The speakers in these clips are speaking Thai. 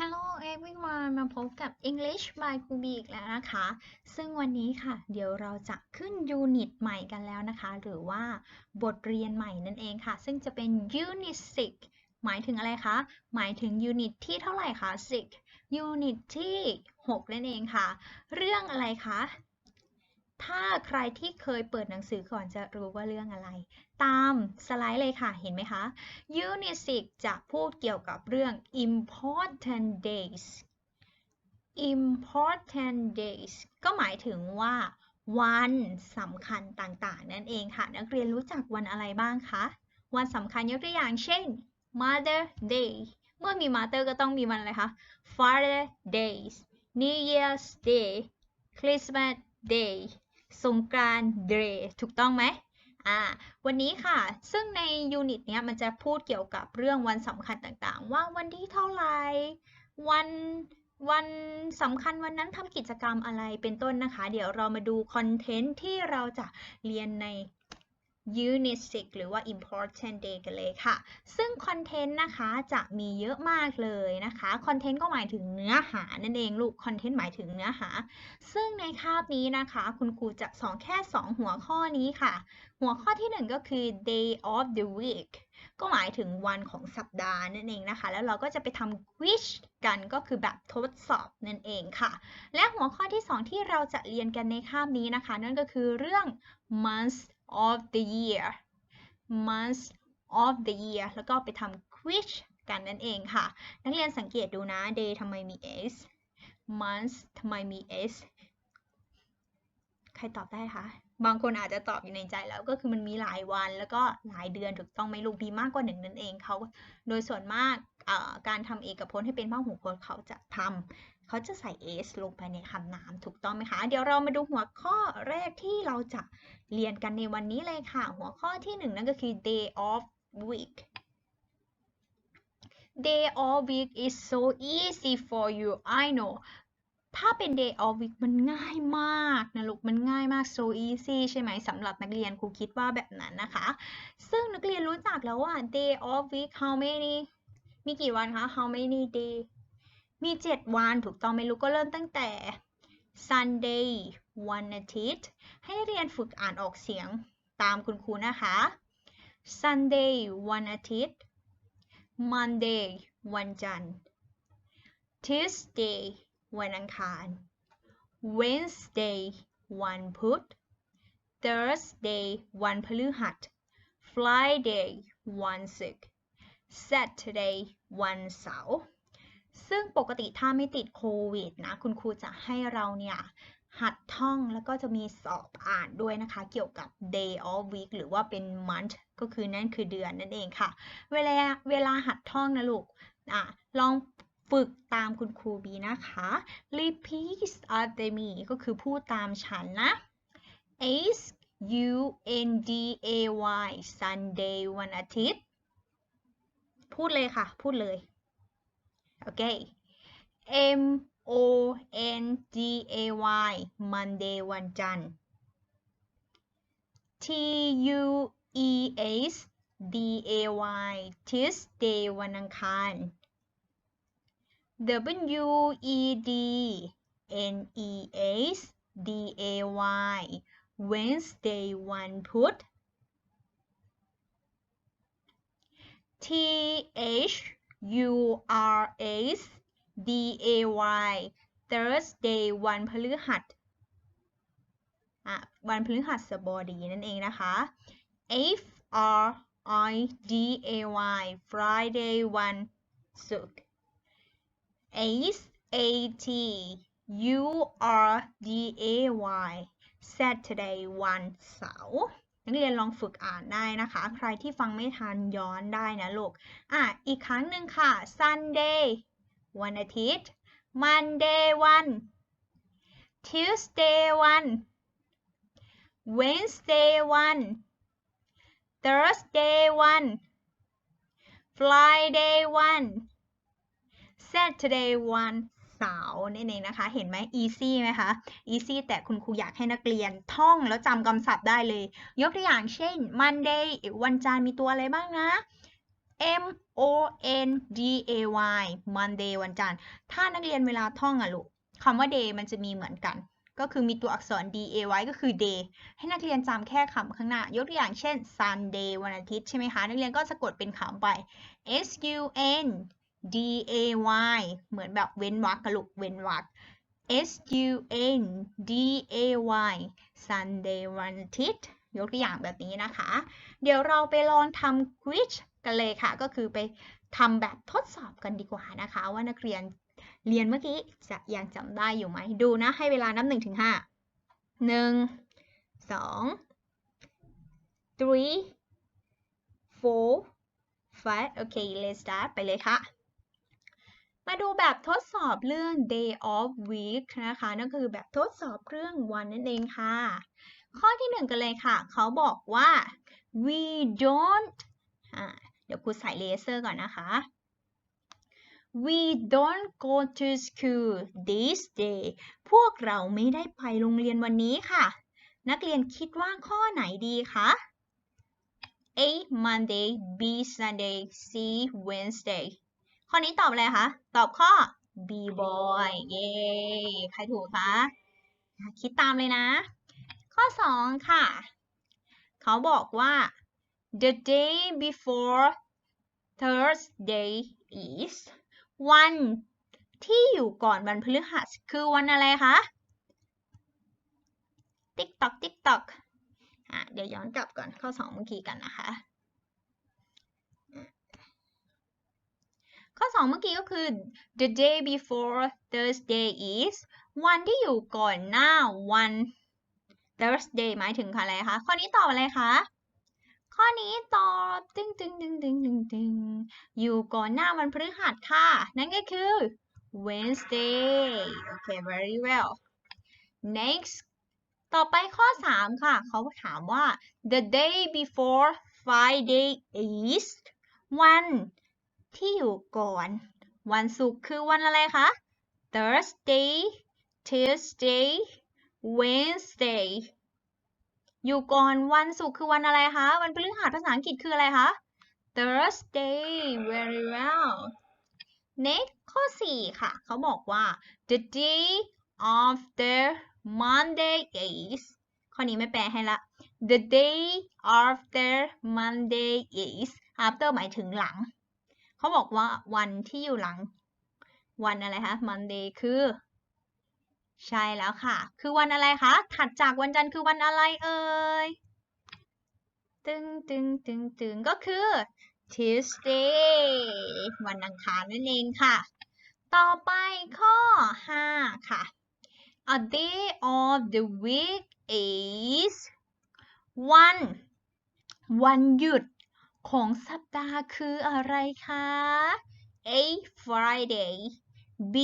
Hello everyone มาพบกับ English by ครูบีอีกแล้วนะคะ ซึ่งวันนี้ค่ะ เดี๋ยวเราจะขึ้นยูนิตใหม่กันแล้วนะคะ หรือว่าบทเรียนใหม่นั่นเองค่ะ ซึ่งจะเป็น Unit 6หมายถึงอะไรคะ หมายถึงยูนิตที่เท่าไหร่คะ 6 ยูนิตที่ 6 นั่นเองค่ะ เรื่องอะไรคะ ถ้าใครที่เคยเปิดหนังสือก่อนจะรู้ว่าเรื่องอะไร ตามสไลด์เลยค่ะ เห็นไหมคะ Unit 6จะพูดเกี่ยวกับเรื่อง important days important days ก็หมายถึงว่าวันสำคัญต่างๆ นั่นเองค่ะ นักเรียนรู้จักวันอะไรบ้างคะ วันสำคัญยกตัวอย่างเช่น Mother Day เมื่อมี Mother ก็ต้องมีวันอะไรคะ Father Days New Year's Day Christmas Day สงกรานต์ Day ถูกต้องไหมอ่าวันนี้ค่ะ ซึ่งในยูนิตเนี้ยมันจะพูดเกี่ยวกับเรื่องวันสำคัญต่างๆ ว่าวันที่เท่าไหร่ วันวันสำคัญวันนั้นทำกิจกรรมอะไรเป็นต้นนะคะ เดี๋ยวเรามาดูคอนเทนต์ที่เราจะเรียนใน Unit 6หรือว่า Important Day กันเลยค่ะ ซึ่งคอนเทนต์นะคะจะมีเยอะมากเลยนะคะคอนเทนต์ก็หมายถึงเนื้อหานั่นเองลูกคอนเทนต์หมายถึงเนื้อหา ซึ่งในคาบนี้นะคะ คุณครูจะสอนแค่ 2 หัวข้อนี้ค่ะ หัวข้อที่ 1 ก็คือ day of the week ก็หมายถึงวันของสัปดาห์นั่นเองนะคะ แล้วเราก็จะไปทำ quiz กันก็คือแบบทดสอบนั่นเองค่ะ และหัวข้อที่ 2 ที่เราจะเรียนกันในคาบนี้นะคะ นั่นก็คือเรื่อง month of the year months of the year แล้วก็ไปทำ quiz กันนั่นเองค่ะ นักเรียนสังเกตดูนะ day ทำไมมี s months ทำไมมี s ใครตอบได้คะ บางคนอาจจะตอบอยู่ในใจแล้วก็คือมันมีหลายวันแล้วก็หลายเดือนถูกต้องไหมลูกมีมากกว่าหนึ่งนั่นเองเขาโดยส่วนมากการทำเอกพจน์ให้เป็นพหูพจน์เขาจะทำ เขาจะใส่ s ลงไปในคำนามถูกต้องไหมคะ เดี๋ยวเรามาดูหัวข้อแรกที่เราจะเรียนกันในวันนี้เลยค่ะ หัวข้อที่หนึ่งนั่นก็คือ day of week day of week is so easy for you I know ถ้าเป็น day of week มันง่ายมากนะลูก มันง่ายมาก so easy ใช่ไหมสำหรับนักเรียนครูคิดว่าแบบนั้นนะคะ ซึ่งนักเรียนรู้จักแล้วว่า day of week how many มีกี่วันคะ how many day มี 7 วันถูกต้องไหมลูกก็เริ่มตั้งแต่ Sunday วันอาทิตย์ ให้เรียนฝึกอ่านออกเสียงตามคุณครูนะคะ Sunday วันอาทิตย์ Monday วันจันทร์ Tuesday วันอังคาร Wednesday วันพุธ Thursday วันพฤหัส Friday วันศุกร์ Saturday วันเสาร์ ซึ่งปกติถ้าไม่ติดโควิดนะ คุณครูจะให้เราเนี่ยหัดท่องแล้วก็จะมีสอบอ่านด้วยนะคะ เกี่ยวกับ day of week หรือว่าเป็น month ก็คือนั่นคือเดือนนั่นเองค่ะ เวลาเวลาหัดท่องนะลูกอะลองฝึกตามคุณครูบีนะคะ repeat after me ก็คือพูดตามฉันนะ S U N D A Y Sunday วันอาทิตย์ พูดเลยค่ะ พูดเลย โอเค M O N D A Y Monday วันจันทร์ T U E S D A Y Tuesday วันอังคาร W E D N E S D A Y Wednesday วันพุธ T H U R S D A Y Thursday วันพฤหัสอะวันพฤหัสบดีนั่นเองนะคะ F R I D A Y Friday วันศุกร์ S A T U R D A Y Saturday วันเสาร์ นักเรียนลองฝึกอ่านได้นะคะ ใครที่ฟังไม่ทันย้อนได้นะลูก อะ อีกครั้งหนึ่งค่ะ Sunday วันอาทิตย์ Monday วัน Tuesday วัน Wednesday วัน Thursday วัน Friday วัน Saturday วัน สาร์นั่นเองนะคะ เห็นไหม easy ไหมคะ easy แต่คุณครูอยากให้นักเรียนท่องแล้วจำคำศัพท์ได้เลย ยกตัวอย่างเช่น Monday วันจันทร์มีตัวอะไรบ้างนะ M O N D A Y Monday วันจันทร์ ถ้านักเรียนเวลาท่องอะลูกคำว่า day มันจะมีเหมือนกัน ก็คือมีตัวอักษร D A Y ก็คือ day ให้นักเรียนจำแค่คำข้างหน้า ยกตัวอย่างเช่น Sunday วันอาทิตย์ใช่ไหมคะ นักเรียนก็สะกดเป็นคำไป S U N D A Y เหมือนแบบเว้นวรรคกะลูกเว้นวรรค S U N D A Y Sunday วันอาทิตย์ยกตัวอย่างแบบนี้นะคะ เดี๋ยวเราไปลองทำ quiz กันเลยค่ะ ก็คือไปทำแบบทดสอบกันดีกว่านะคะ ว่านักเรียนเรียนเมื่อกี้จะยังจำได้อยู่ไหม ดูนะ ให้เวลานับหนึ่งถึงห้าหนึ่งสอง three four five โอเค let's start ไปเลยค่ะ มาดูแบบทดสอบเรื่อง day of week นะคะ นั่นคือแบบทดสอบเรื่องวันนั่นเองค่ะ ข้อที่หนึ่งกันเลยค่ะ เขาบอกว่า we don't เดี๋ยวครูใส่เลเซอร์ก่อนนะคะ we don't go to school this day พวกเราไม่ได้ไปโรงเรียนวันนี้ค่ะ นักเรียนคิดว่าข้อไหนดีคะ A Monday B Sunday C Wednesday ข้อนี้ตอบอะไรคะ ตอบข้อ B boy เย้ใครถูกคะคิดตามเลยนะ ข้อ 2 ค่ะ เขาบอกว่า the day before Thursday is วันที่อยู่ก่อนวันพฤหัส คือวันอะไรคะ ติ๊กตอกติ๊กตอกอะเดี๋ยวย้อนกลับก่อนข้อ 2 เมื่อกี้กันนะคะ ข้อ 2 เมื่อกี้ก็คือ the day before Thursday is วันที่อยู่ก่อนหน้าวัน Thursday หมายถึงอะไรคะ ข้อนี้ตอบอะไรคะ ข้อนี้ตอบตึงตึงตึงตึงตึงตึงอยู่ก่อนหน้าวันพฤหัสค่ะ นั่นก็คือ Wednesday โอเค very well next ต่อไปข้อ 3 ค่ะ เขาถามว่า the day before Friday is วัน ที่อยู่ก่อน วันศุกร์คือวันอะไรคะ Thursday Tuesday Wednesday อยู่ก่อนวันศุกร์คือวันอะไรคะ วันพฤหัสภาษาอังกฤษคืออะไรคะ Thursday very well next ข้อ 4 ค่ะ เขาบอกว่า the day after Monday is ข้อนี้ไม่แปลให้ละ the day after Monday is after หมายถึงหลัง เขาบอกว่าวันที่อยู่หลัง วันอะไรคะ Monday คือ ใช่แล้วค่ะ คือวันอะไรคะ ถัดจากวันจันทร์คือวันอะไรเอ่ย ตึงตึงตึงตึงก็คือ Tuesday วันอังคารนั่นเองค่ะ ต่อไปข้อ 5 ค่ะ A day of the week is วัน วันหยุด ของสัปดาห์คืออะไรคะ A Friday B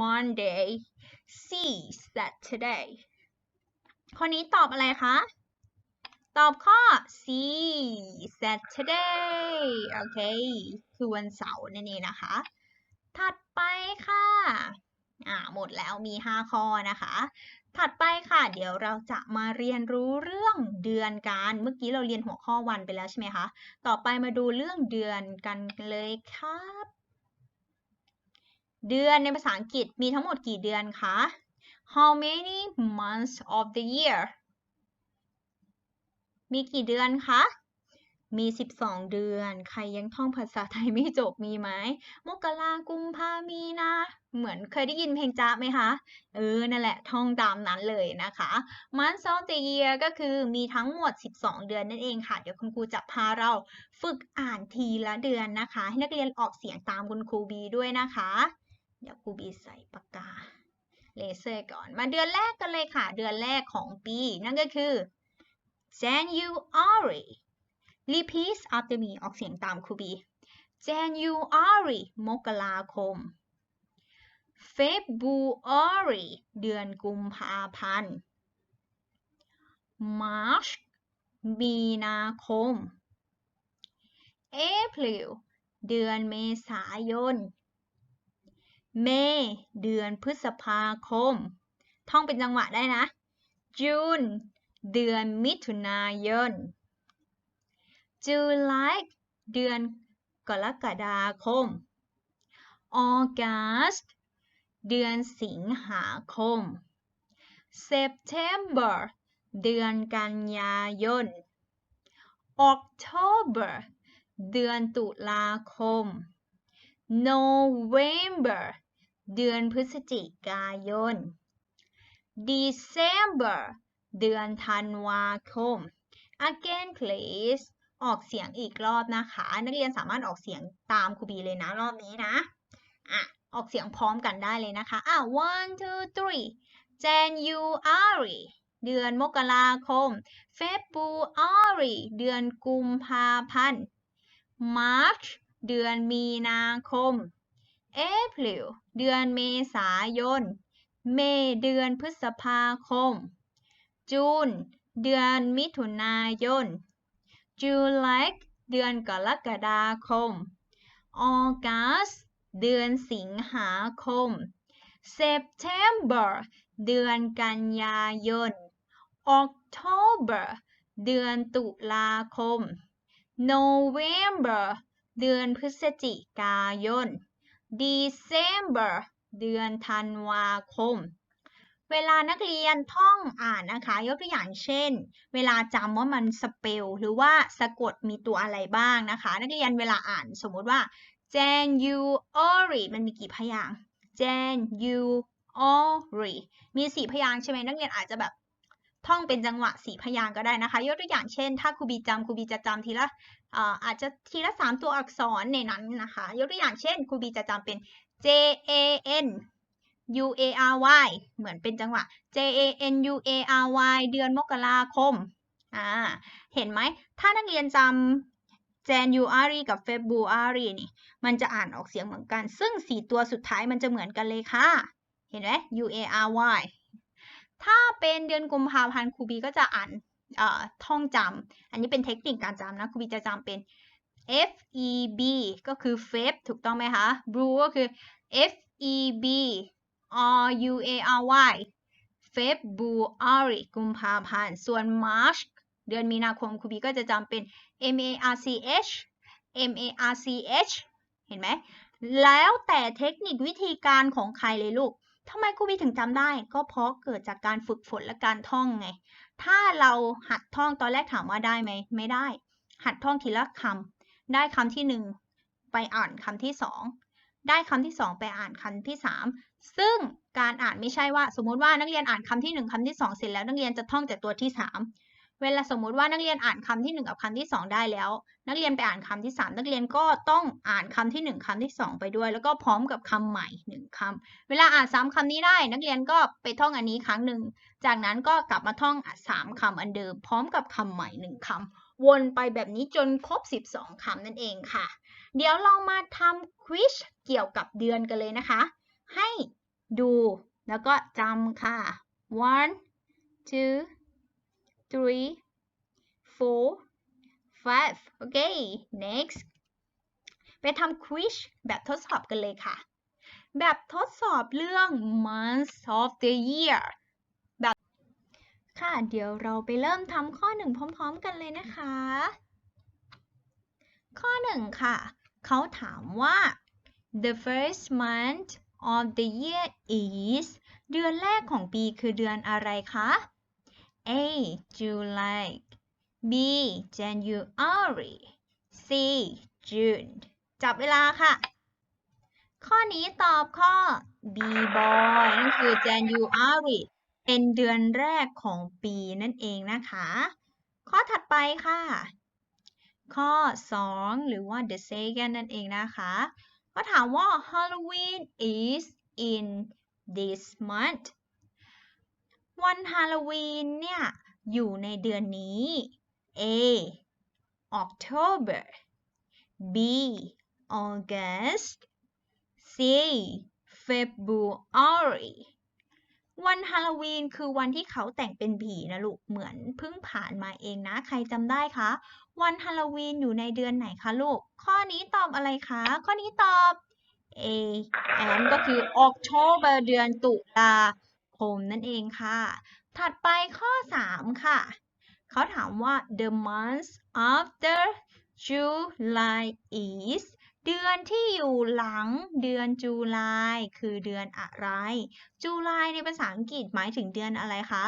Monday C Saturday ข้อนี้ตอบอะไรคะ ตอบข้อ C Saturday โอเค คือวันเสาร์นั่นเองนะคะ ถัดไปค่ะ อ่าหมดแล้วมี 5 ข้อนะคะ ถัดไปค่ะ เดี๋ยวเราจะมาเรียนรู้เรื่องเดือนกัน เมื่อกี้เราเรียนหัวข้อวันไปแล้วใช่ไหมคะ ต่อไปมาดูเรื่องเดือนกันเลยครับ เดือนในภาษาอังกฤษมีทั้งหมดกี่เดือนคะ How many months of the year มีกี่เดือนคะ มี 12 เดือน ใครยังท่องภาษาไทยไม่จบมีไหม มกรากุมภามีนา เหมือนเคยได้ยินเพลงจ๊ะไหมคะ เออ นั่นแหละ ท่องตามนั้นเลยนะคะ Months of the year ก็คือมีทั้งหมด 12 เดือนนั่นเองค่ะ เดี๋ยวคุณครูจะพาเราฝึกอ่านทีละเดือนนะคะ ให้นักเรียนออกเสียงตามคุณครูบีด้วยนะคะ เดี๋ยวครูบีใส่ปากกาเลเซอร์ก่อน มาเดือนแรกกันเลยค่ะ เดือนแรกของปี นั่นก็คือ January repeat after me ออกเสียงตามครูบี January มกราคม February เดือนกุมภาพันธ์ March มีนาคม April เดือนเมษายน May เดือนพฤษภาคม ท่องเป็นจังหวะได้นะ June เดือนมิถุนายน July เดือนกรกฎาคม August เดือนสิงหาคม September เดือนกันยายน October เดือนตุลาคม November เดือนพฤศจิกายน December เดือนธันวาคม Again please ออกเสียงอีกรอบนะคะ นักเรียนสามารถออกเสียงตามครูบีเลยนะรอบนี้นะอะ ออกเสียงพร้อมกันได้เลยนะคะ อะ one two three January เดือนมกราคม February เดือนกุมภาพันธ์ March เดือนมีนาคม April เดือนเมษายน May เดือนพฤษภาคม June เดือนมิถุนายน July เดือนกรกฎาคม August เดือนสิงหาคม September เดือนกันยายน October เดือนตุลาคม November เดือนพฤศจิกายน December เดือนธันวาคม เวลานักเรียนท่องอ่านนะคะ ยกตัวอย่างเช่น เวลาจำว่ามันสเปลหรือว่าสะกดมีตัวอะไรบ้างนะคะ นักเรียนเวลาอ่านสมมติว่า January มันมีกี่พยาง January มีสี่พยางใช่ไหมนักเรียนอาจจะแบบท่องเป็นจังหวะสี่พยางก็ได้นะคะ ยกตัวอย่างเช่น ถ้าครูบีจำครูบีจะจำทีละอาจจะทีละสามตัวอักษรในนั้นนะคะ ยกตัวอย่างเช่นครูบีจะจำเป็น J A N U A R Y เหมือนเป็นจังหวะ J A N U A R Y เดือนมกราคมอ่าเห็นไหม ถ้านักเรียนจำ January กับ February นี่ มันจะอ่านออกเสียงเหมือนกัน ซึ่งสี่ตัวสุดท้ายมันจะเหมือนกันเลยค่ะ เห็นไหม U A R Y ถ้าเป็นเดือนกุมภาพันธ์ครูบีก็จะอ่านท่องจำ อันนี้เป็นเทคนิคการจำนะครูบีจะจำเป็น F E B ก็คือ Feb ถูกต้องไหมคะ Blue ก็คือ F E B R U A R Y February กุมภาพันธ์ ส่วน March เดือนมีนาคมครูบีก็จะจำเป็น M A R C H M A R C H เห็นไหม แล้วแต่เทคนิควิธีการของใครเลยลูกทำไมครูบีถึงจำได้ ก็เพราะเกิดจากการฝึกฝนและการท่องไง ถ้าเราหัดท่องตอนแรกถามว่าได้ไหม ไม่ได้ หัดท่องทีละคำ ได้คำที่หนึ่งไปอ่านคำที่สองได้คำที่สองไปอ่านคำที่สามซึ่งการอ่านไม่ใช่ว่า สมมติว่านักเรียนอ่านคำที่หนึ่งคำที่สองเสร็จแล้วนักเรียนจะท่องแต่ตัวที่สาม เวลาสมมุติว่านักเรียนอ่านคำที่หนึ่งกับคำที่สองได้แล้ว นักเรียนไปอ่านคำที่สามนักเรียนก็ต้องอ่านคำที่หนึ่งคำที่สองไปด้วย แล้วก็พร้อมกับคำใหม่หนึ่งคำเวลาอ่านสามคำนี้ได้ นักเรียนก็ไปท่องอันนี้ครั้งหนึ่ง จากนั้นก็กลับมาท่องสามคำอันเดิม พร้อมกับคำใหม่หนึ่งคำวนไปแบบนี้จนครบ 12คำนั่นเองค่ะ เดี๋ยวเรามาทำควิชเกี่ยวกับเดือนกันเลยนะคะ ให้ดูแล้วก็จำค่ะ one two three four five โอเค next ไปทำควิชแบบทดสอบกันเลยค่ะ แบบทดสอบเรื่อง months of the year แบบค่ะ เดี๋ยวเราไปเริ่มทำข้อหนึ่งพร้อมๆกันเลยนะคะ ข้อหนึ่งค่ะ เขาถามว่า the first month of the year is เดือนแรกของปีคือเดือนอะไรคะ A July B January C June จับเวลาค่ะ ข้อนี้ตอบข้อ B boy นั่นคือ January เป็นเดือนแรกของปีนั่นเองนะคะ ข้อถัดไปค่ะ ข้อ 2 หรือว่า the second นั่นเองนะคะก็ถามว่า Halloween is in this month วันฮาโลวีนเนี่ย อยู่ในเดือนนี้ A October B August C February วันฮาโลวีนคือวันที่เขาแต่งเป็นผีนะลูก เหมือนเพิ่งผ่านมาเองนะ ใครจำได้คะ วันฮาโลวีนอยู่ในเดือนไหนคะลูก ข้อนี้ตอบอะไรคะ ข้อนี้ตอบ A and ก็คือ October เดือนตุลา มนั่นเองค่ะ ถัดไปข้อ 3 ค่ะ เขาถามว่า the month after July is เดือนที่อยู่หลังเดือน July คือเดือนอะไร July ในภาษาอังกฤษหมายถึงเดือนอะไรคะ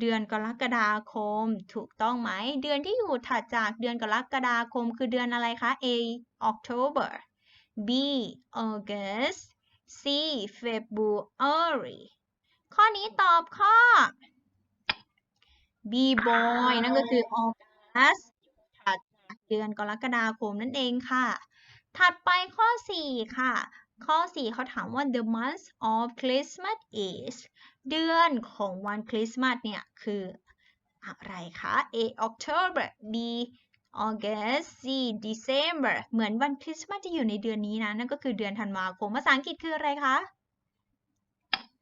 เดือนกรกฎาคม ถูกต้องไหม เดือนที่อยู่ถัดจากเดือนกรกฎาคม คือเดือนอะไรคะ A October B August C February ข้อนี้ตอบข้อ B boy นั่นก็คือ August ถัดจากเดือนกรกฎาคมนั่นเองค่ะ ถัดไปข้อ 4 ค่ะ ข้อ 4 เขาถามว่า the month of Christmas is เดือนของวันคริสต์มาสเนี่ย คืออะไรคะ A October B August C December เหมือนวันคริสต์มาสจะอยู่ในเดือนนี้นะ นั่นก็คือเดือนธันวาคม ภาษาอังกฤษคืออะไรคะ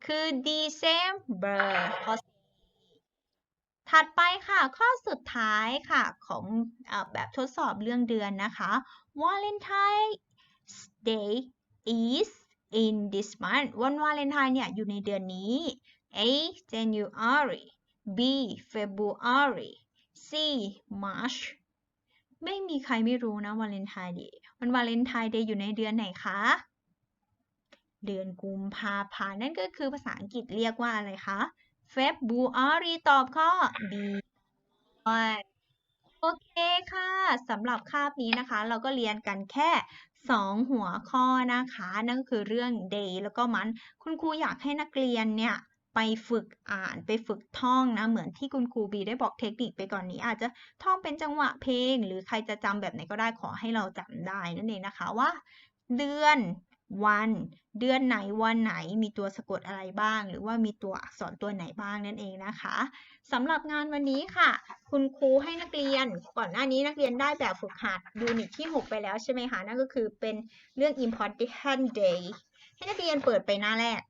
คือ December ข้อถัดไปค่ะ ข้อสุดท้ายค่ะของอแบบทดสอบเรื่องเดือนนะคะ Valentine's Day is in this month วันวาเลนไทน์เนี่ยอยู่ในเดือนนี้ A January B February C March ไม่มีใครไม่รู้นะวาเลนไทน์เดย์วันวาเลนไทน์เดย์อยู่ในเดือนไหนคะ เดือนกุมภาพันธ์นั่นก็คือภาษาอังกฤษเรียกว่าอะไรคะ February ตอบข้อ B โอเคค่ะสำหรับคาบนี้นะคะ เราก็เรียนกันแค่ 2 หัวข้อนะคะ นั่นก็คือเรื่อง day แล้วก็มันคุณครูอยากให้นักเรียนเนี่ยไปฝึกอ่านไปฝึกท่องนะ เหมือนที่คุณครูบีได้บอกเทคนิคไปก่อนนี้ อาจจะท่องเป็นจังหวะเพลง หรือใครจะจำแบบไหนก็ได้ขอให้เราจำได้นั่นเองนะคะว่า เดือน วัน เดือนไหนวันไหนมีตัวสะกดอะไรบ้าง หรือว่ามีตัวอักษรตัวไหนบ้างนั่นเองนะคะสำหรับงานวันนี้ค่ะ คุณครูให้นักเรียน ก่อนหน้านี้นักเรียนได้แบบฝึกหัดยูนิตที่ 6 ไปแล้วใช่ไหมคะนั่นก็คือเป็นเรื่อง important day ให้นักเรียนเปิดไปหน้าแรก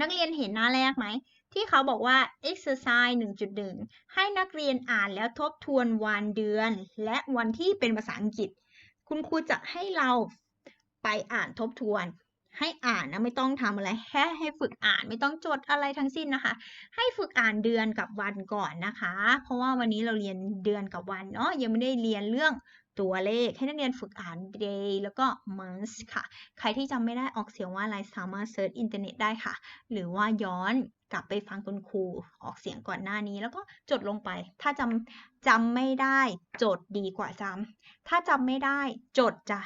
นักเรียนเห็นหน้าแรกไหมที่เขาบอกว่า exercise 1.1 ให้นักเรียนอ่านแล้วทบทวนวันเดือน และวันที่เป็นภาษาอังกฤษ คุณครูจะให้เรา ไปอ่านทบทวน ให้อ่านนะไม่ต้องทำอะไรแค่ให้ฝึกอ่านไม่ต้องจดอะไรทั้งสิ้นนะคะ ให้ฝึกอ่านเดือนกับวันก่อนนะคะ เพราะว่าวันนี้เราเรียนเดือนกับวันเนาะยังไม่ได้เรียนเรื่องตัวเลขให้นักเรียนฝึกอ่าน day แล้วก็ month ค่ะ ใครที่จำไม่ได้ออกเสียงว่าอะไรสามารถเซิร์ชอินเทอร์เน็ตได้ค่ะ หรือว่าย้อนกลับไปฟังคุณครูออกเสียงก่อนหน้านี้ แล้วก็จดลงไป ถ้าจำจำไม่ได้จดดีกว่าจำถ้าจำไม่ได้จดจ้ะ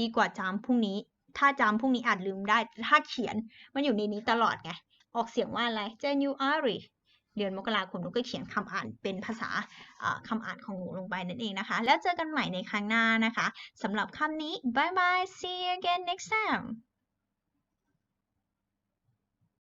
ดีกว่าจำพรุ่งนี้ ถ้าจำพรุ่งนี้อาจลืมได้ ถ้าเขียนมันอยู่ในนี้ตลอดไง ออกเสียงว่าอะไร January เดือนมกราคมหนูก็เขียนคำอ่านเป็นภาษาคำอ่านของหนูลงไปนั่นเองนะคะ แล้วเจอกันใหม่ในครั้งหน้านะคะสำหรับคำนี้ bye bye see you again next time